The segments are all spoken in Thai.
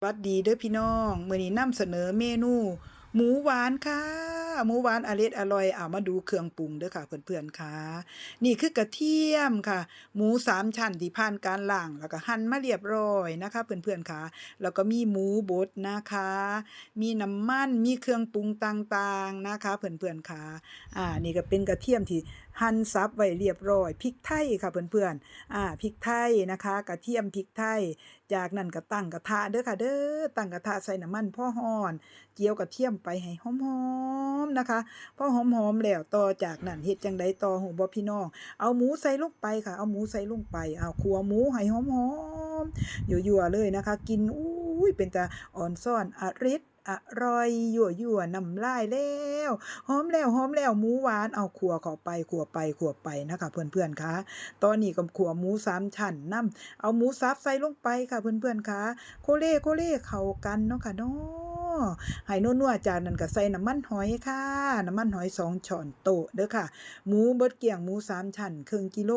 สวัสดีเด้อพี่น้อง มื้อนี้นำเสนอเมนู หมูหวานค่ะ หมูหวานอร็ดอร่อยเอามาดูเครื่องปรุงเด้อค่ะเพื่อนๆค่ะ นี่คือกระเทียมค่ะ หมูสามชั้นที่ผ่านการล้างแล้วก็หั่นมาเรียบร้อยนะคะเพื่อนๆค่ะ แล้วก็มีหมูบดนะคะ มีน้ำมันมีเครื่องปรุงต่างๆนะคะเพื่อนๆค่ะอ่านี่ก็เป็นกระเทียมที่หั่นสับไว้เรียบร้อยพริกไทยค่ะเพื่อนๆอ่าพริกไทยนะคะ กระเทียมพริกไทย จากนั้นก็ตั้งกระทะเด้อค่ะเด้อตั้งกระทะใส่น้ำมันพ่อร้อน เจียวกระเทียมไปให้หอมๆนะคะพอหอมๆแล้วต่อจากนั้นเฮ็ดจังไดต่อหูบ่พี่น้อง เอาหมูใส่ลงไปค่ะ เอาหมูใส่ลงไป เอาคั่วหมูให้หอมๆยั่วๆเลยนะคะ กินอุ้ยเป็นตาอ่อนซ่อนอริดอร่อยยั่วๆน้ำลายแล้วหอมแล้วหอมแล้วหมูหวานเอาขัวเข้าไปขัวไปขัวไปนะคะเพื่อนๆค่ะตอนนี้ก็ขัวหมูสามชั้นนํเอาหมูสับใส่ลงไปค่ะเพื่อนๆค่ะโคเล่โคเล่เข้ากันเนาะค่ะเนาะ ให้นัวจากนั้นก็ใส่น้ำมันหอยค่ะ น้ำมันหอยสองช้อนโต๊ะเด้อค่ะ หมูบดเกี่ยงหมูสามชั้นครึ่งกิโล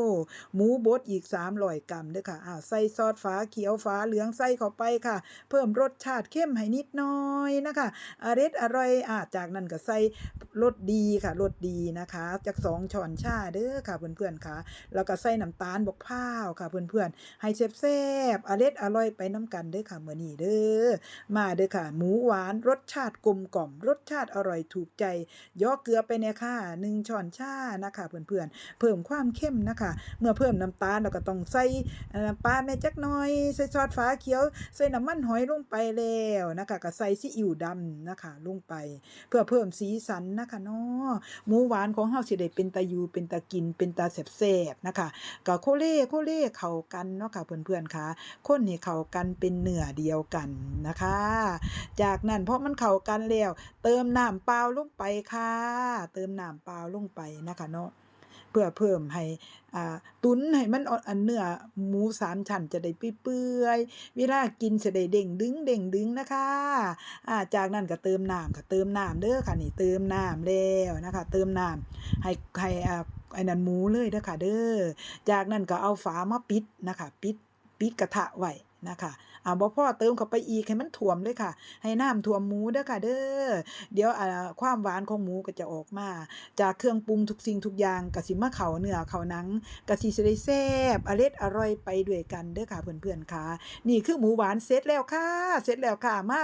หมูบดอีก300กรัมเด้อค่ะอ้าวใส่ซอสฟ้าเขียวฟ้าเหลืองใส่เข้าไปค่ะ เพิ่มรสชาติเข้มให้นิดหน่อยนะคะอร็ดอร่อยอ่าจากนั้นก็ใส่รสดีค่ะรสดีนะคะ จากสองช้อนชาเด้อค่ะเพื่อนๆค่ะ แล้วก็ใส่น้ำตาลบกพร้าวค่ะเพื่อนๆให้แซ่บๆอร็ดอร่อยไปน้ำกันเด้อค่ะเมื้อนี้เด้อมาเด้อค่ะ หมูหวานรสชาติกลมกล่อม รสชาติอร่อยถูกใจย่อเกลือไปเนี่ยค่ะ1ช้อนชานะคะเพื่อนๆเพิ่มความเข้มนะคะ เมื่อเพิ่มน้ำตาลเราก็ต้องใส่น้ำปลาแม่จักน่อยใส่ซอสฟ้าเขียวใส่น้ำมันหอยลงไปแล้วนะคะก็ใส่ซีอิ๊วดำนะคะลงไป เพื่อเพิ่มสีสันนะคะเนาะหมูหวานของเฮาสิได้เป็นตาอยู่เป็นตากินเป็นตาแซ่บๆนะคะก็โคเล่โคเล่เข้ากันเนาะค่ะเพื่อนๆค่ะคนให้เข้ากันเป็นเนื้อเดียวกันนะคะ จากนั้นเพอมันเข้ากันแล้ว เติมน้ำเปล่าลงไปค่ะ เติมน้ำเปล่าลงไปนะคะเนาะเพื่อเพิ่มให้อ่าตุ๋นให้มันอ่อนอันเนื้อหมูสามชั้นจะได้เปื่อยๆเวลากินจะได้เด้งดึงเด้งดึงนะคะอ่าจากนั้นก็เติมน้ำค่ะเติมน้ำเด้อค่ะนี่เติมน้ำแล้วนะคะ เติมน้ำให้ให้อ่าไอ้นั่นหมูเลยเด้อค่ะเด้อจากนั้นก็เอาฝามาปิดนะคะ ปิดปิดกระทะไว้ นะคะอ่าบ่พอเติมเข้าไปอีกให้มันท่วมเลยค่ะ ให้น้ำท่วมหมูเด้อค่ะ เด้อเดี๋ยวอ่าความหวานของหมูก็จะออกมา จากเครื่องปรุงทุกสิ่งทุกอย่างกะสิมาเข่าเนื้อเข่าหนังกะสิสิได้แซ่บอร็ดอร่อยไปด้วยกันเด้อค่ะเพื่อนๆค่ะ นี่คือหมูหวานเสร็จแล้วค่ะ เสร็จแล้วค่ะมา